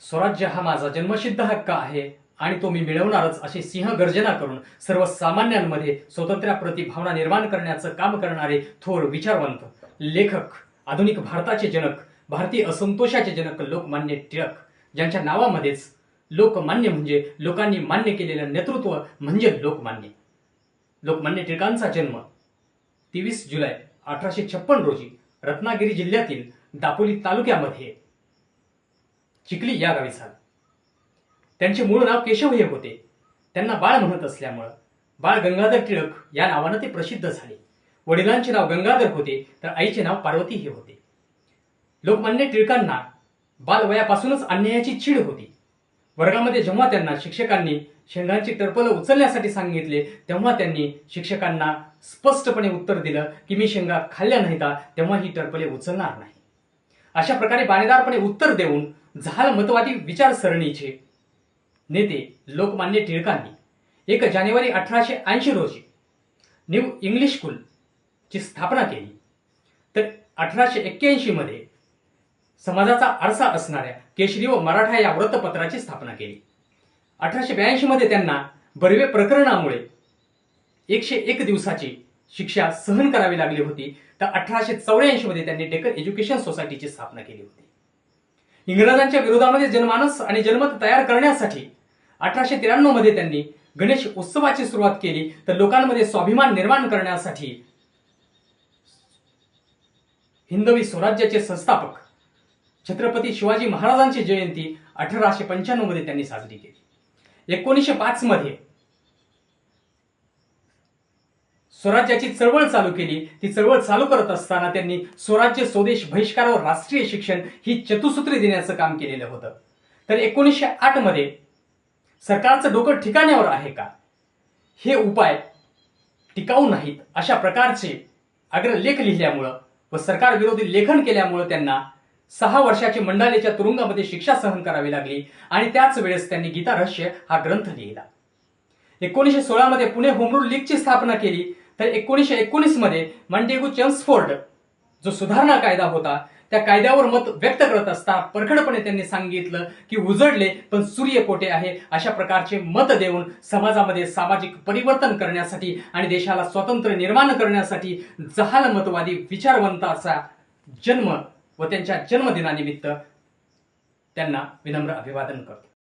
स्वराज्य हा माझा जन्मसिद्ध हक्क आहे आणि तो मी मिळवणारच अशी सिंह गर्जना करून सर्वसामान्यांमध्ये स्वातंत्र्याप्रती भावना निर्माण करण्याचं काम करणारे थोर विचारवंत लेखक आधुनिक भारताचे जनक भारतीय असंतोषाचे जनक लोकमान्य टिळक ज्यांच्या नावामध्येच लोकमान्य म्हणजे लोकांनी मान्य केलेलं नेतृत्व म्हणजे लोकमान्य. लोकमान्य टिळकांचा जन्म तेवीस जुलै अठराशे छप्पन रोजी रत्नागिरी जिल्ह्यातील दापोली तालुक्यामध्ये चिखली या गावी झाला. त्यांचे मूळ नाव केशव हे होते. त्यांना बाळ म्हणत असल्यामुळं बाळ गंगाधर टिळक या नावानं ते प्रसिद्ध झाले. वडिलांचे नाव गंगाधर होते तर आईचे नाव पार्वती हे होते. लोकमान्य टिळकांना बालवयापासूनच अन्यायाची चीड होती. वर्गामध्ये जेव्हा त्यांना शिक्षकांनी शेंगांची टरपलं उचलण्यासाठी सांगितले तेव्हा त्यांनी शिक्षकांना स्पष्टपणे उत्तर दिलं की मी शेंगा खाल्ल्या नाहीता तेव्हा ही टरपले उचलणार नाही. अशा प्रकारे बाणेदारपणे उत्तर देऊन जहाल मतवादी विचारसरणीचे नेते लोकमान्य टिळकांनी एक जानेवारी अठराशे ऐंशी रोजी न्यू इंग्लिश स्कूल ची स्थापना केली. तर अठराशे एक्क्याऐंशी मध्ये समाजाचा आरसा असणाऱ्या केशरी व मराठा या वृत्तपत्राची स्थापना केली. अठराशे ब्याऐंशी मध्ये त्यांना बर्वे प्रकरणामुळे एकशे एक दिवसाची शिक्षा सहन करावी लागली होती. तर अठराशे चौऱ्याऐंशी मध्ये त्यांनी डेकर एज्युकेशन सोसायटीची स्थापना केली होती. इंग्रजांच्या विरोधामध्ये जनमानस आणि जनमत तयार करण्यासाठी अठराशे त्र्याण्णवमध्ये त्यांनी गणेश उत्सवाची सुरुवात केली. तर लोकांमध्ये स्वाभिमान निर्माण करण्यासाठी हिंदवी स्वराज्याचे संस्थापक छत्रपती शिवाजी महाराजांची जयंती अठराशे पंच्याण्णवमध्ये त्यांनी साजरी केली. एकोणीसशे पाच मध्ये स्वराज्याची चळवळ चालू केली. ती चळवळ चालू करत असताना त्यांनी स्वराज्य स्वदेश बहिष्कारावर राष्ट्रीय शिक्षण ही चतुसूत्री देण्याचं काम केलेलं होतं. तर एकोणीसशे आठमध्ये सरकारचं डोकं ठिकाण्यावर आहे का? हे उपाय टिकाऊ नाहीत. अशा प्रकारचे अग्रलेख लिहिल्यामुळं व सरकार विरोधी लेखन केल्यामुळं त्यांना सहा वर्षाची मंडालेच्या तुरुंगामध्ये शिक्षा सहन करावी लागली आणि त्याच वेळेस त्यांनी गीता रहस्य हा ग्रंथ लिहिला. एकोणीसशे सोळा मध्ये पुणे होमरूल लीगची स्थापना केली. तर एकोणीसशे एकोणीसमध्ये मंटेगू चेम्सफोर्ड जो सुधारणा कायदा होता त्या कायद्यावर मत व्यक्त करत असता परखडपणे त्यांनी सांगितलं की उजडले पण सूर्य कोठे आहे अशा प्रकारचे मत देऊन समाजामध्ये सामाजिक परिवर्तन करण्यासाठी आणि देशाला स्वातंत्र्य निर्माण करण्यासाठी जहालमतवादी विचारवंताचा जन्म व त्यांच्या जन्मदिनानिमित्त त्यांना विनम्र अभिवादन करतो.